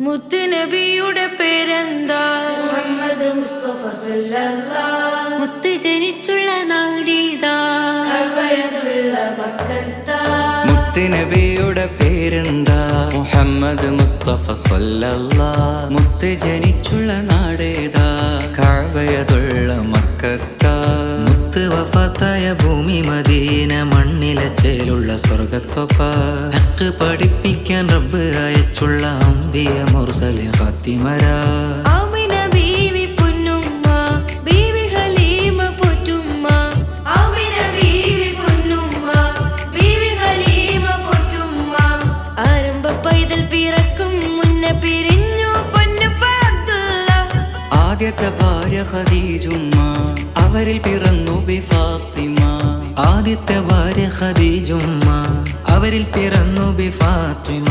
മുത്തുനബിയുടെ പേരെന്താ? മുഹമ്മദ് മുസ്തഫ മുത്ത് ജനിച്ചുള്ള നാടീതാ. മുത്തുനബിയുടെ പേരെന്താ? മുഹമ്മദ് മുസ്തഫ സല്ലല്ലാ മുത്ത് ജനിച്ചുള്ള നാടേതാ. കാവയതുള്ള മക്കത്ത. മുത്ത് വഫത്തായ ഭൂമി മദീന മണ്ണിലെ ചേലുള്ള സ്വർഗത്തൊപ്പ. ഹക്ക് പഠിപ്പിക്കാൻ റബ്ബ് അയച്ചുള്ള അമ്പിയ മുർസലിൻ ഫാത്തിമരാ. ആദ്യത്തെ ഭാര്യ ഖദീജുമ്മ അവരിൽ പിറന്നു ബി ഫാത്തിമ. ആദ്യത്തെ ഭാര്യ ഖദീജുമ്മ അവരിൽ പിറന്നു ബി ഫാത്തിമ.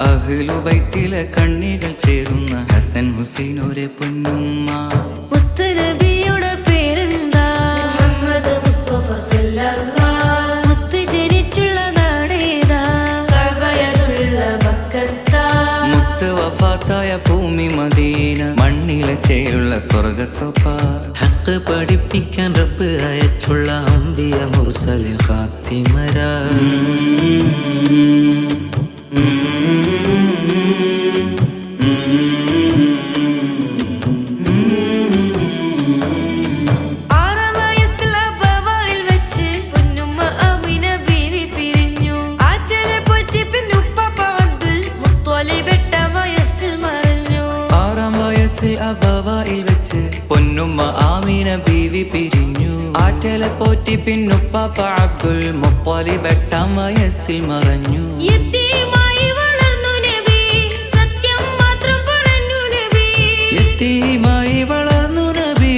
അഹ്ലു ബൈത്തിലെ കണ്ണികൾ ചേരുന്ന ഹസൻ ഹുസൈൻ ഒരു പൊന്നുമ്മ. മുത്തുനബിയുടെ ചേലുള്ള സ്വർഗത്തൊപ്പ ഹക്ക് പഠിപ്പിക്കാൻ റബ്ബ് അയച്ചുള്ള അമ്പിയ മുർസലിൻ ഖാത്തിമരാ. വയസ്സിൽ അബവായിൽ വെച്ച് പൊന്നുമ്മ ആമീന ബീവി പിരിഞ്ഞു. ആറ്റല പോറ്റി പിന്നുപ്പാപ്പ അബ്ദുൽ മുപ്പാലി ബെട്ടാം വയസ്സിൽ മറഞ്ഞു. യത്തീമായി വളർന്നു നബി സത്യം മാത്രം പറഞ്ഞു നബി. യത്തീമായി വളർന്നു നബി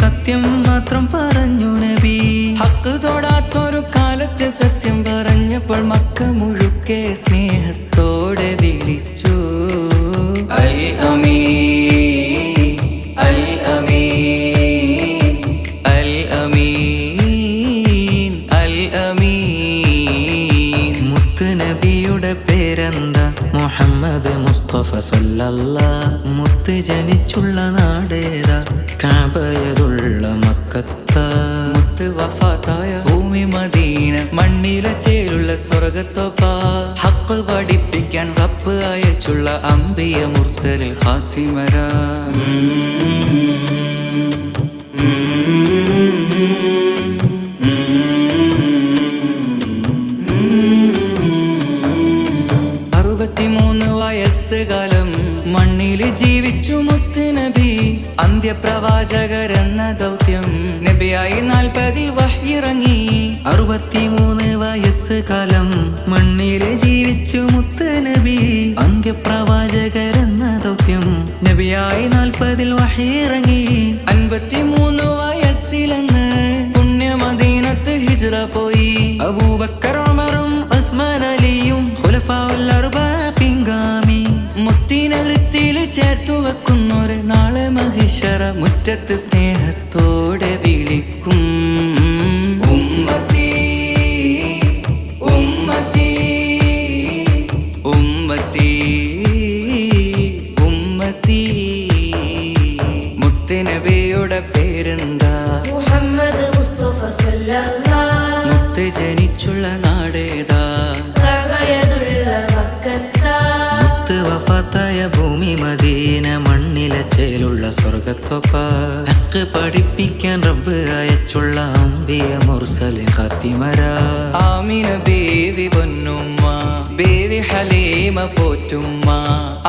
സത്യം മാത്രം പറഞ്ഞു നബി. ഹക്ക് തൊടാത്തൊരു കാലത്ത് സത്യം പറഞ്ഞപ്പോൾ മക്ക മുഴുക്കെ പേരെന്താ മുഹമ്മദ് മുസ്തഫ സല്ല മുത്ത് ജനിച്ചുള്ള നാടേതാ? കാബയതുള്ള മക്കത്ത? മുത്ത് വഫാത്തായ ഭൂമി മദീന മണ്ണിലെ ചേലുള്ള സ്വർഗത്തൊപ്പ? ഹക്ക് പഠിപ്പിക്കാൻ റബ്ബ് അയച്ചുള്ള അമ്പിയ മുർസലിൽ ഖാത്തിമരാ? മണ്ണിൽ ജീവിച്ചു മുത്ത് നബി അന്ത്യപ്രവാചകരെന്ന ദൗത്യം. നബിയായി നാൽപ്പതിൽ വഹിറങ്ങി അറുപത്തിമൂന്ന് വയസ്സുകാലം മണ്ണിൽ ജീവിച്ചു മുത്ത് നബി അന്ത്യപ്രവാചകരെന്ന ദൗത്യം. നബിയായി നാൽപ്പതിൽ വഹിറങ്ങി അൻപത്തിമൂന്ന് വയസ്സിലെന്ന് പുണ്യമദീനത്ത് ഹിജറ പോയി. അബൂബക്കർ ചേർത്തു വെക്കുന്നൊരു നാളെ മഹിഷറ മുറ്റത്ത് സ്നേഹത്തോടെ വിളിക്കും. ഉമ്മത്തി ഉമ്മത്തി ഉമ്മത്തി ഉമ്മത്തി. മുത്തുനബിയുടെ പേരെന്താ? മുഹമ്മദ് മുസ്തഫ മുത്ത് ജനിച്ചുള്ള നാടേതാ? വഫാത്തായ ഭൂമി മദീന മണ്ണില ചേലുള്ള സ്വർഗത്തൊപ്പ ഹക്ക് പഠിപ്പിക്കാൻ റബ്ബ് അയച്ചുള്ള അമ്പിയ മുർസലി കത്തിമര ആമിന ബേവി പൊന്നുമ്മ ബേവി ഹലീമ പോറ്റുമ്മ.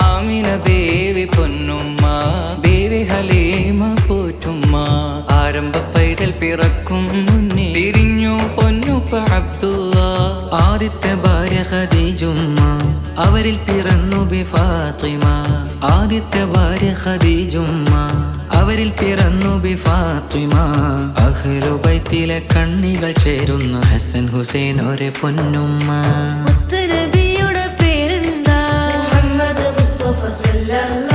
ആമിന ബേവി പൊന്നുമ്മ ബേവി ഹലീമ പോറ്റുമ്മ. ആരംഭ പൈതൽ പിറക്കും മുന്നേ പിരിഞ്ഞു പൊന്നുപ്പ അബ്ദുള്ള ആദിത്യ ഭാര്യ ഖദീജുമ്മ. അവരിൽ പിറന്നു ബി ഫാത്തിമ. ആദ്യത്തെ ഭാര്യ ഖദീജുമ്മ. അവരിൽ പിറന്നു ബി ഫാത്തിമ. അഹ്ലു ബൈത്തിലെ കണ്ണികൾ ചേരുന്ന ഹസൻ ഹുസൈൻ ഒരു പൊന്നുമ്മ. ഉത്തരബിയുടെ പേരെന്താ? മുഹമ്മദ് മുസ്തഫ സല്ലല്ലാഹ്